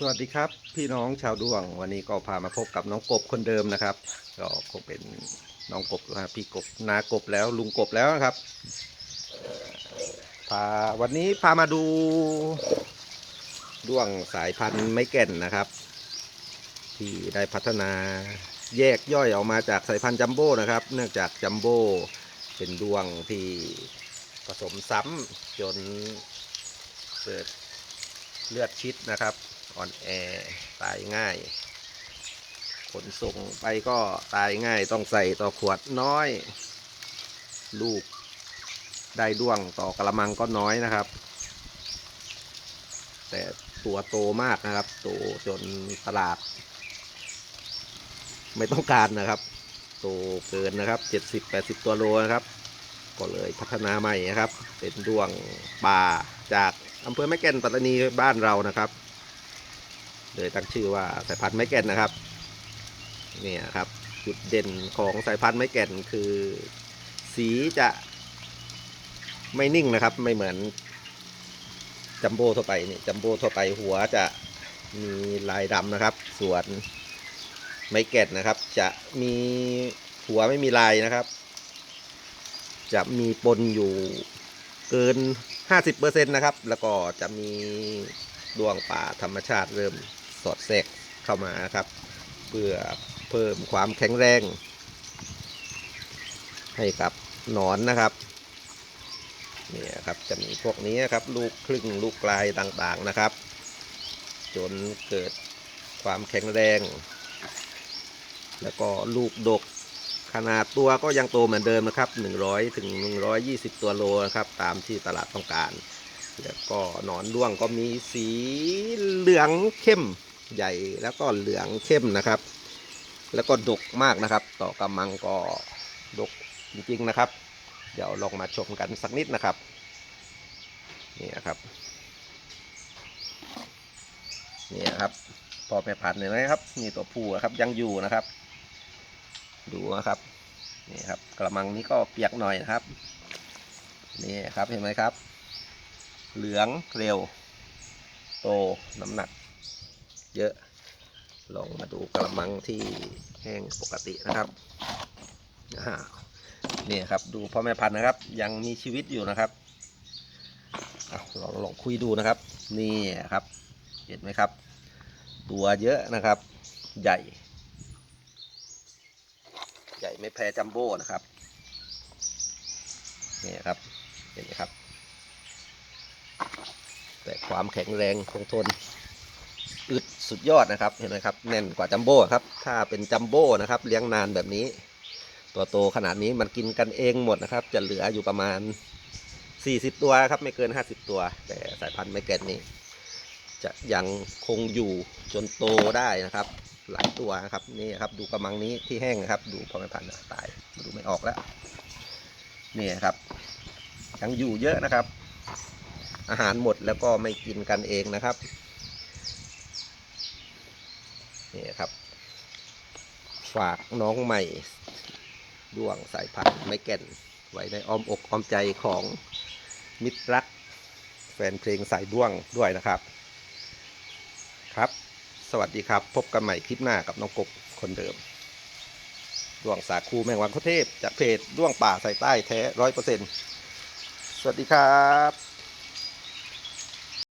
สวัสดีครับพี่น้องชาวดวงวันนี้ก็พามาพบกับน้องกบคนเดิมนะครับ ก็คงเป็นน้องกบนะพี่กบนากบแล้วลุงกบแล้วนะครับพาวันนี้พามาดูด้วงสายพันธุ์ไม้แก่นนะครับ ที่ได้พัฒนาแยกย่อยออกมาจากสายพันธุ์จัมโบ้นะครับ เนื่องจากจัมโบ้เป็นด้วงที่ผสมซ้ำจนเกิดเลือดชิดนะครับ อ่อนแอตายง่าย ขนส่งไปก็ตายง่ายต้องใส่ต่อขวดน้อย ลูกได้ด้วงต่อกระมังก็น้อยนะครับ แต่ตัวโตมากนะครับโตจนตลาด ไม่ต้องการนะครับ โตเกินนะครับเจ็ดสิบแปดสิบตัวโลนะครับ ก็เลยพัฒนาใหม่นะครับ เป็นด้วงป่าจากอำเภอแม่แก่นปัตตานีบ้านเรานะครับ เลยตั้งชื่อว่าสายพันธุ์ไม้แก่นนะครับเนี่ยครับจุดเด่นของสายพันธุ์ไม้แก่นคือ สีจะไม่นิ่งนะครับ ไม่เหมือนจัมโบ้ทั่วไปนี่จัมโบ้ทั่วไปหัวจะมีลายดำนะครับ ส่วนไม้แก่นนะครับ จะมีหัวไม่มีลายนะครับ จะมีปนอยู่เกิน 50%นะครับ แล้วก็จะมีดวงป่าธรรมชาติเริ่ม สอดแทรกเข้ามาครับ เพื่อเพิ่มความแข็งแรง ให้กับหนอนนะครับเนี่ยครับจะมีพวกนี้นครับลูกครึ่งลูกกลายต่างๆนะครับ จนเกิดความแข็งแรง แล้วก็ลูกดกขนาดตัวก็ยังโตเหมือนเดิมนะครับ 100ถึง120 ตัวโลนะครับ ตามที่ตลาดต้องการ แล้วก็หนอนด้วงก็มีสีเหลืองเข้ม ใหญ่แล้วก็เหลืองเข้มนะครับ แล้วก็ดกมากนะครับ ต่อกำมังก็ดกจริงๆนะครับ เดี๋ยวลองมาชมกันสักนิดนะครับนี่นะครับนี่ครับพอแม่พันเห็นไหมครับนี่ตัวผู้นะครับยังอยู่นะครับ ดูนะครับนี่ครับกระมังนี้ก็เปียกหน่อยนะครับนี่ครับเห็นไหมครับ เหลืองเร็ว โตน้ำหนัก เยอะ ลองมาดูกระมังที่แห้งปกตินะครับนี่ครับดูพ่อแม่พันธุ์นะครับ ยังมีชีวิตอยู่นะครับเอาลองลองคุยดูนะครับ นี่ครับ เห็นไหมครับ ตัวเยอะนะครับ ใหญ่ ใหญ่ไม่แพ้จัมโบ้นะครับนี่ครับเห็นไหมครับ แต่ความแข็งแรงคงทน อึดสุดยอดนะครับเห็นไหมครับแน่นกว่าจัมโบ้ครับถ้าเป็นจัมโบ้นะครับเลี้ยงนานแบบนี้ ตัวโตขนาดนี้มันกินกันเองหมดนะครับ จะเหลืออยู่ประมาณ 40 ตัวครับไม่เกิน 50 ตัว แต่สายพันธุ์ไม่แก่นนี้ จะยังคงอยู่จนโตได้นะครับ หลายตัวครับนี่ครับดูกระมังนี้ที่แห้งนะครับ ดูพอไม่พันธุ์ตายดูไม่ออกแล้วนี่ครับยังอยู่เยอะนะครับ อาหารหมดแล้วก็ไม่กินกันเองนะครับ ครับ ฝากน้องใหม่ด้วงสายพันธุ์ไม้แก่น ไว้ในอ้อมอกอ้อมใจของมิตรรัก แฟนเพลงสายด้วงด้วยนะครับ ครับ สวัสดีครับ พบกันใหม่คลิปหน้ากับน้องกบคนเดิมด้วงสาคูแมงวันโคเทพจากเพจด้วงป่าใส่ใต้แท้ร้อยเปอร์เซ็นต์สวัสดีครับ